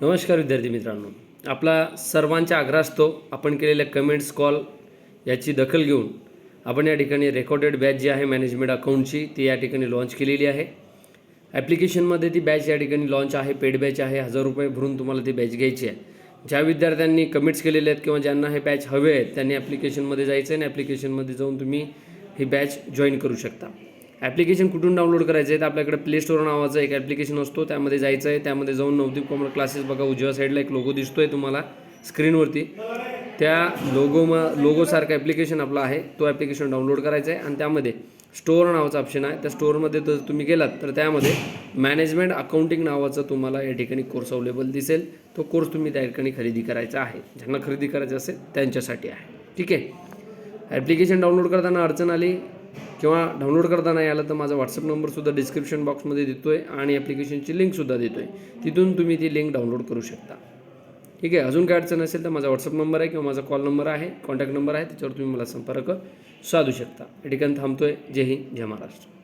नमस्कार विद्यार्थी मित्रांनो. आपला सर्वांच्या आग्रहास्तव आपण केलेल्या कमेंट्स कॉल याची दखल घेऊन आपण या ठिकाणी रेकॉर्डेड बॅच जी आहे मॅनेजमेंट अकाउंटची ती या ठिकाणी लॉन्च केलेली आहे. ॲप्लिकेशनमध्ये ती बॅच या ठिकाणी लॉन्च आहे पेड बॅच आहे हजार रुपये भरून तुम्हाला ती बॅच घ्यायची आहे. ज्या विद्यार्थ्यांनी कमेंट्स केलेले आहेत किंवा ज्यांना हे बॅच हवे आहेत त्यांनी ॲप्लिकेशनमध्ये जायचं आहे आणि ॲप्लिकेशनमध्ये जाऊन तुम्ही ही बॅच जॉईन करू शकता. ॲप्लिकेशन कुठून डाउनलोड करायचं आहे तर आपल्याकडे प्ले स्टोअर नावाचं एक ॲप्लिकेशन असतो. त्यामध्ये जायचं आहे. त्यामध्ये जाऊन नवदीप कॉमर्स क्लासेस बघा. उजव्या साईडला एक लोगो दिसतो आहे तुम्हाला स्क्रीनवरती त्या लोगो म लोगोसारखं ॲप्लिकेशन आपलं आहे. तो ॲप्लिकेशन डाउनलोड करायचा आहे. आणि त्यामध्ये स्टोअर नावाचा ऑप्शन आहे. त्या स्टोअरमध्ये जर तुम्ही गेलात तर त्यामध्ये मॅनेजमेंट अकाउंटिंग नावाचा तुम्हाला या ठिकाणी कोर्स अवेलेबल दिसेल. तो कोर्स तुम्ही त्या ठिकाणी खरेदी करायचा आहे. ज्यांना खरेदी करायचं असेल त्यांच्यासाठी आहे. ठीक आहे? ॲप्लिकेशन डाउनलोड करताना अडचण आली. किंवा डाउनलोड करता नाही आलं तर माझा व्हॉट्सअप नंबरसुद्धा डिस्क्रिप्शन बॉक्समध्ये देतो आहे आणि ॲप्लिकेशनची लिंकसुद्धा देतो आहे तिथून तुम्ही ती लिंक डाउनलोड करू शकता. ठीक आहे? अजून काय अडचण असेल तर माझा व्हॉट्सअप नंबर आहे किंवा माझा कॉल नंबर आहे कॉन्टॅक्ट नंबर आहे त्याच्यावर तुम्ही मला संपर्क साधू शकता. या ठिकाणी थांबतो आहे जय हिंद जय महाराष्ट्र.